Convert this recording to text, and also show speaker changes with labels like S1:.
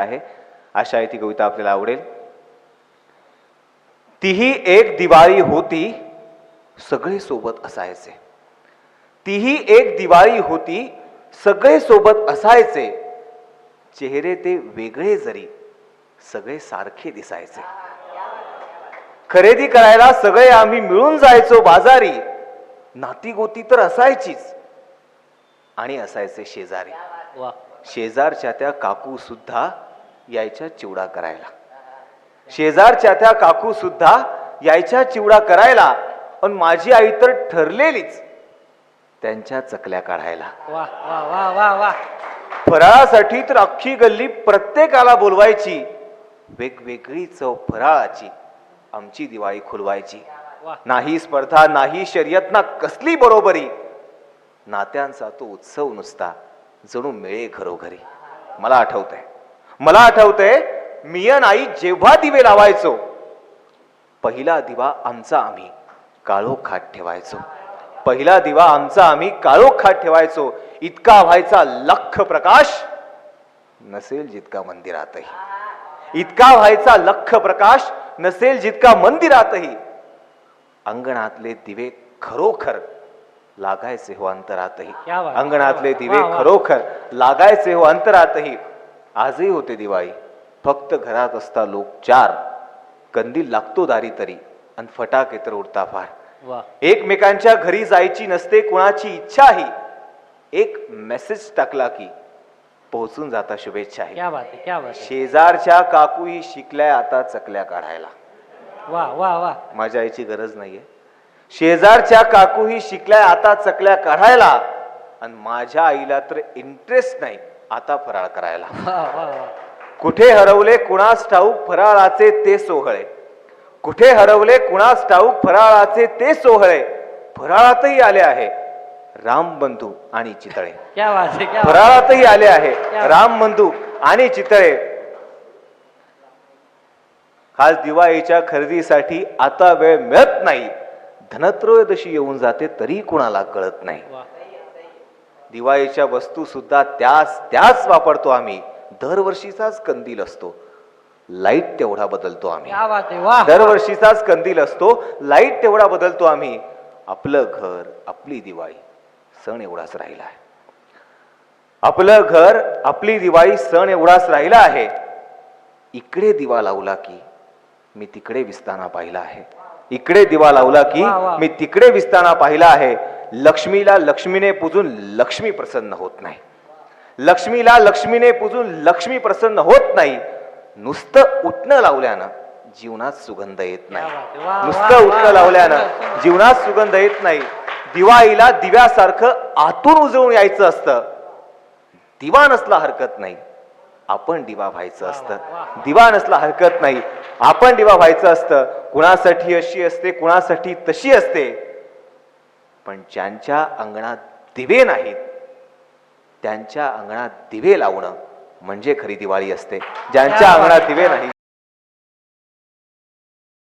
S1: आहे. आशा आहे ती कविता आपल्याला आवडेल. तीही एक दिवाळी होती सगळे सोबत असायचे. तीही एक दिवाळी होती सगळे सोबत असायचे. चेहरे ते वेगळे जरी सगळे सारखे दिसायचे. खरेदी करायला सगळे आम्ही मिळून जायचो बाजारी. नाती गोती तर असायचीच. आणि असायचे शेजारी. शेजारच्या त्या काकू सुद्धा यायच्या चिवडा करायला. शेजारच्या त्या काकू सुद्धा यायच्या चिवडा करायला पण माझी आई तर ठरलेलीच त्यांच्या चकल्या काढायला. फराळासाठी तर अख्खी गल्ली प्रत्येकाला बोलवायची. वेगवेगळी चव फराळाची. आमची दिवाळी खुलवायची. नाही स्पर्धा नाही शर्यत ना कसली बरोबरी. नात्यांचा तो उत्सव नुसता जणू मिळे घरोघरी. मला आठवतंय. मला आठवतंय मी अन आई जेव्हा दिवे लावायचो पहिला दिवा आमचा आम्ही काळोखात ठेवायचो. पहिला दिवा आमचा आम्ही काळोखात ठेवायचो. इतका व्हायचा लख प्रकाश नसेल जितका मंदिरातही. इतका व्हायचा लख प्रकाश नसेल जितका मंदिरातही. अंगणातले दिवे खरोखर लागायचे हो अंतरातही. अंगणातले दिवे. खरोखर लागायचे हो अंतरातही. आजही होते दिवाळी. फक्त घरात असता लोक चार. कंदील लागतो दारी तरी आणि फटाके तर उडता फार. एकमेकांच्या घरी जायची नसते कुणाची इच्छाही. एक मेसेज टाकला की पोहोचून जाता शुभेच्छाही
S2: क्या बात आहे क्या बात आहे
S1: शेजारच्या काकूही शिकल्या आता चकल्या काढायला.
S2: वा वा वा
S1: माझ्या आईची गरज नाहीये. शेजारच्या काकूही शिकल्या आता चकल्या काढायला. आणि माझ्या आईला तर इंटरेस्ट नाही. आता फराळ करायला. कुठे हरवले कुणास ठाऊक फराळाचे ते सोहळे. कुठे हरवले कुणास ठाऊक फराळाचे ते सोहळे. फराळातही आले आहे राम बंधू आणि चितळे. फराळातही आले आहे राम बंधू आणि चितळे. खास दिवाळीच्या खरेदीसाठी आता वेळ मिळत नाही. धनत्रयोदशी येऊन जाते तरी कुणाला कळत नाही. दिवाळीच्या वस्तू सुद्धा त्याच त्याच वापरतो आम्ही. दरवर्षीचाच कंदील असतो. लाइट तेवढा बदलतो आम्ही. दरवर्षीचाच कंदील असतो. लाइट तेवढा बदलतो आम्ही. आपलं घर आपली दिवाळी. सण एवढाच राहिला आहे. आपलं घर आपली दिवाळी सण एवढाच राहिला आहे. इकडे दिवा लावला की मी तिकडे विस्ताना पाहिला आहे. इकडे दिवा लावला की. मी तिकडे विस्ताना पाहिला आहे. लक्ष्मीला लक्ष्मीने पूजून लक्ष्मी प्रसन्न होत नाही. लक्ष्मीला लक्ष्मीने पूजून लक्ष्मी प्रसन्न होत नाही. नुसतं उठणं लावल्यानं जीवनात सुगंध येत नाही. नुसतं उठणं लावल्यानं. जीवनात सुगंध येत नाही. दिवाळीला दिव्यासारखं आतून उजळून यायचं असतं. दिवा नसला हरकत नाही. आपण दिवा व्हायचं असतं. दिवा नसला हरकत नाही. आपण दिवा व्हायचं असतं. कुणासाठी अशी असते कुणासाठी तशी असते. पण ज्यांच्या अंगणात दिवे नाहीत त्यांच्या अंगणात दिवे लावणं म्हणजे खरी दिवाळी असते. ज्यांच्या अंगणात दिवे नाही